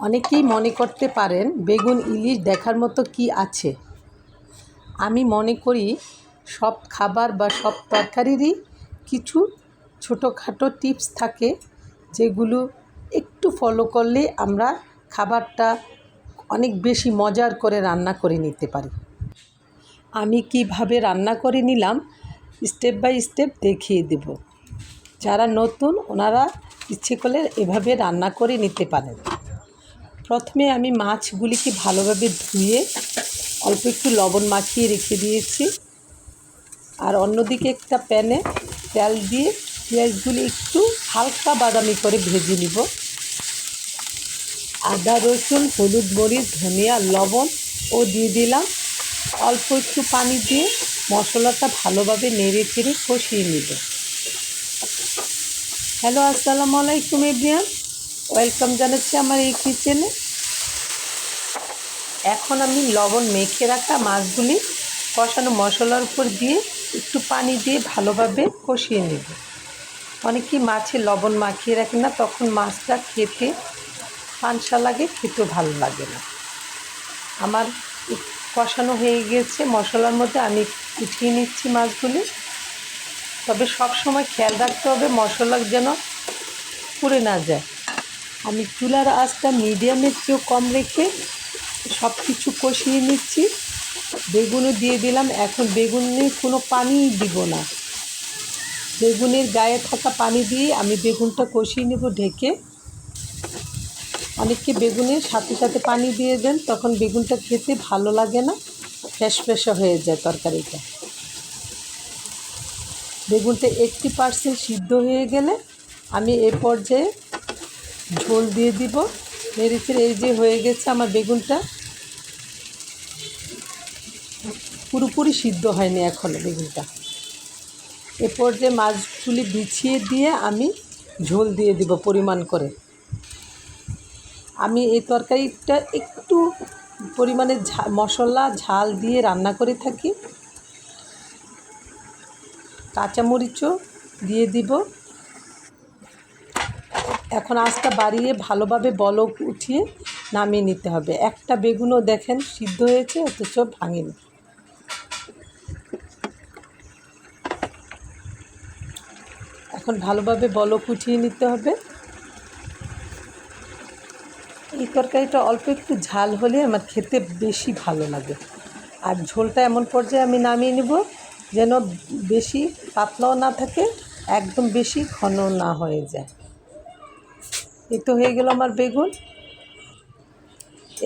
অনেকেই মনে করতে পারেন বেগুন ইলিশ দেখার মতো কি আছে। আমি মনে করি সব খাবার বা সব তরকারিরই কিছু ছোটোখাটো টিপস থাকে, যেগুলো একটু ফলো করলে আমরা খাবারটা অনেক বেশি মজার করে রান্না করে নিতে পারি। আমি কীভাবে রান্না করে নিলাম স্টেপ বাই স্টেপ দেখিয়ে দেব। যারা নতুন, ওনারা ইচ্ছে করলে এভাবে রান্না করে নিতে পারেন। প্রথমে আমি মাছগুলিকে ভালোভাবে ধুয়ে অল্প একটু লবণ মাখিয়ে রেখে দিয়েছি। আর অন্যদিকে একটা প্যানে তেল দিয়ে পেঁয়াজগুলি একটু হালকা বাদামি করে ভেজে নিব। আদা, রসুন, হলুদ, মরিচ, ধনিয়া, লবণ ও দিয়ে দিলাম। অল্প একটু পানি দিয়ে মশলাটা ভালোভাবে নেড়ে চেড়ে কষিয়ে নিব। হ্যালো, আসসালামু আলাইকুম এভরিয়ান ওয়েলকাম জানাচ্ছি আমার এই কিচেনে। এখন আমি লবণ মেখে রাখা মাছগুলি কষানো মশলার উপর দিয়ে একটু পানি দিয়ে ভালোভাবে কষিয়ে নেব। অনেকেই মাছে লবণ মাখিয়ে রাখে না, তখন মাছটা খেতে পানসা লাগে, খেতেও ভালো লাগে না। আমার কষানো হয়ে গিয়েছে মশলার মধ্যে, আমি উঠিয়ে নিচ্ছি মাছগুলি। তবে সব সময় খেয়াল রাখতে হবে মশলা যেন পুড়ে না যায়। আমি চুলার আঁচটা মিডিয়ামের চেয়েও কম রেখে সব কিছু কষিয়ে নিচ্ছি। বেগুনও দিয়ে দিলাম। এখন বেগুনে কোনো পানিই দিব না। বেগুনের গায়ে থাকা পানি দিয়ে আমি বেগুনটা কষিয়ে নেব ঢেকে। অনেককে বেগুনের সাথে সাথে পানি দিয়ে দেন, তখন বেগুনটা খেতে ভালো লাগে না। ফ্রেশা হয়ে যায় তরকারিটা। বেগুনটা এইটটি পার্সেন্ট সিদ্ধ হয়ে গেলে আমি এ পর্যায়ে ঝোল দিয়ে দিব। মেরেচের এই যে হয়ে গেছে আমার বেগুনটা। পুরোপুরি সিদ্ধ হয়নি এখনও বেগুনটা। এরপর যে মাছগুলি বিছিয়ে দিয়ে আমি ঝোল দিয়ে দিব পরিমাণ করে। আমি এই তরকারিটা একটু পরিমাণে মশলা, ঝাল দিয়ে রান্না করে থাকি। কাঁচামরিচও দিয়ে দিব। এখন আঁচটা বাড়িয়ে ভালোভাবে বলক উঠিয়ে নামিয়ে নিতে হবে। একটা বেগুনও দেখেন সিদ্ধ হয়েছে, অথচ ভাঙেনি। এখন ভালোভাবে বলক উঠিয়ে নিতে হবে। এই তরকারিটা অল্প একটু ঝাল হলে আমার খেতে বেশি ভালো লাগে। আর ঝোলটা এমন পর্যায়ে আমি নামিয়ে নেব যেন বেশি পাতলাও না থাকে, একদম বেশি ঘন না হয়ে যায়। এই তো হয়ে গেল আমার বেগুন।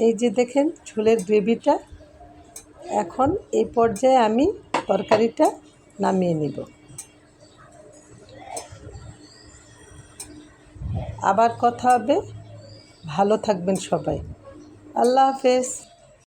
এই যে দেখেন ঝোলের গ্রেভিটা। এখন এই পর্যায়ে আমি তরকারিটা নামিয়ে নিব। আবার কথা হবে। ভালো থাকবেন সবাই। আল্লাহ হাফেজ।